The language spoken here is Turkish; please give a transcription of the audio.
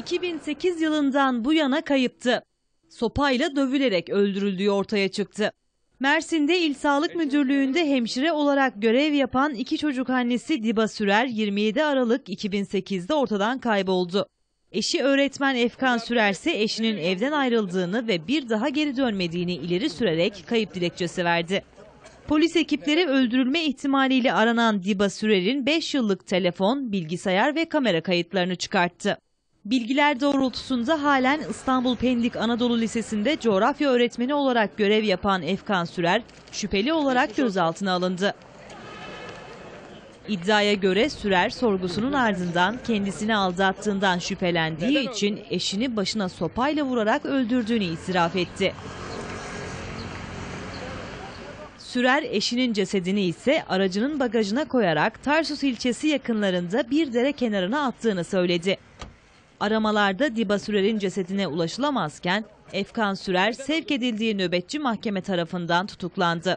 2008 yılından bu yana kayıptı. Sopayla dövülerek öldürüldüğü ortaya çıktı. Mersin'de İl Sağlık Müdürlüğü'nde hemşire olarak görev yapan iki çocuk annesi Diba Sürer 27 Aralık 2008'de ortadan kayboldu. Eşi öğretmen Efkan Sürer ise eşinin evden ayrıldığını ve bir daha geri dönmediğini ileri sürerek kayıp dilekçesi verdi. Polis ekipleri öldürülme ihtimaliyle aranan Diba Sürer'in 5 yıllık telefon, bilgisayar ve kamera kayıtlarını çıkarttı. Bilgiler doğrultusunda halen İstanbul Pendik Anadolu Lisesi'nde coğrafya öğretmeni olarak görev yapan Efkan Sürer, şüpheli olarak gözaltına alındı. İddiaya göre Sürer sorgusunun ardından kendisini aldattığından şüphelendiği için eşini başına sopayla vurarak öldürdüğünü itiraf etti. Sürer eşinin cesedini ise aracının bagajına koyarak Tarsus ilçesi yakınlarında bir dere kenarına attığını söyledi. Aramalarda Diba Sürer'in cesedine ulaşılamazken Efkan Sürer sevk edildiği nöbetçi mahkeme tarafından tutuklandı.